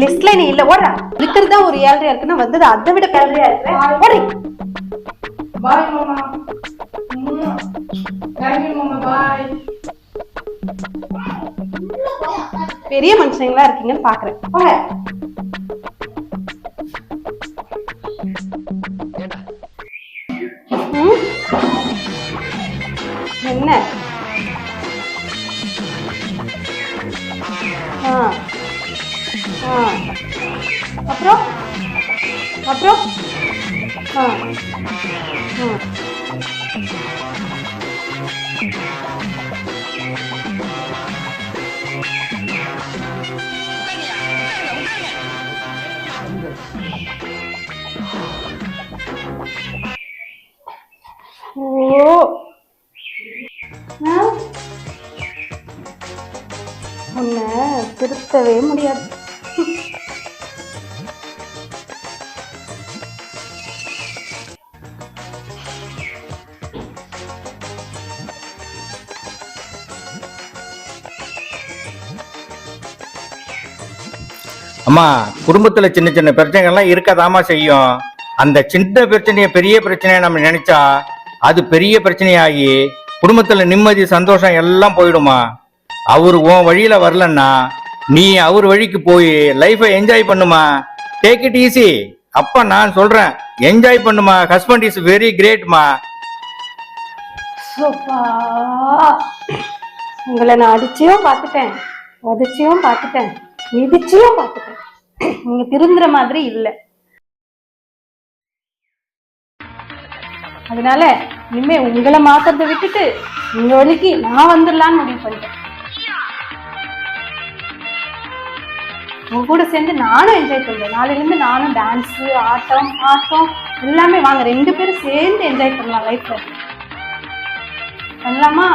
வீட்ல நீ இல்ல ஓடுற இருக்கிறதா ஒரு ஏழ்றையா இருக்குன்னா வந்தது அதை விட ஏழ்றையா இருக்கு ஓடி. பாய் மாமா. தேங்க்யூ மாமா. பாய் பெரிய மனுஷங்களா இருக்கீங்கன்னு பாக்குறேன். போங்க? என்ன? ஆ ஆ அப்புறம் அப்புறம் ஆ ம் ஓ ஆ? உன்னை திருத்தவே முடியாது. அம்மா குடும்பத்துல சின்ன சின்ன பிரச்சனைகள்லாம் இருக்கதாமா செய்யும். அந்த சின்ன பிரச்சனையை பெரிய பிரச்சனையை நம்ம நினைச்சா அது பெரிய பிரச்சனையாகி குடும்பத்துல நிம்மதி சந்தோஷம் எல்லாம் போயிடுமா அவர் உன் வழியில வரலன்னா நீ அவர் வழிக்கு போய் லைஃபை என்ஜாய் பண்ணுமா? டேக் இட் ஈஸி அப்ப நான் சொல்றேன் என்ஜாய் பண்ணுமா? ஹஸ்பண்ட் இஸ் வெரி கிரேட்மா உங்களை நான் அடிச்சியும் பார்த்துட்டேன் உதச்சியும் பார்த்துட்டேன் மிதிச்சியும் பார்த்துட்டேன். நீங்க திருந்துற மாதிரி இல்லை. அதனால இனிமே உங்களை மாத்துறதை விட்டுட்டு உங்க வழிக்கு நான் வந்துடலான்னு முடிவு பண்ணிட்டேன். உங்க கூட சேர்ந்து நானும் என்ஜாய் பண்ணுவேன் நாளையில நானும் டான்ஸு ஆட்டம் ஆட்டம் எல்லாமே வாங்க. ரெண்டு பேரும் சேர்ந்து என்ஜாய் பண்ணலாம் லைஃப்பில் பண்ணலாமா?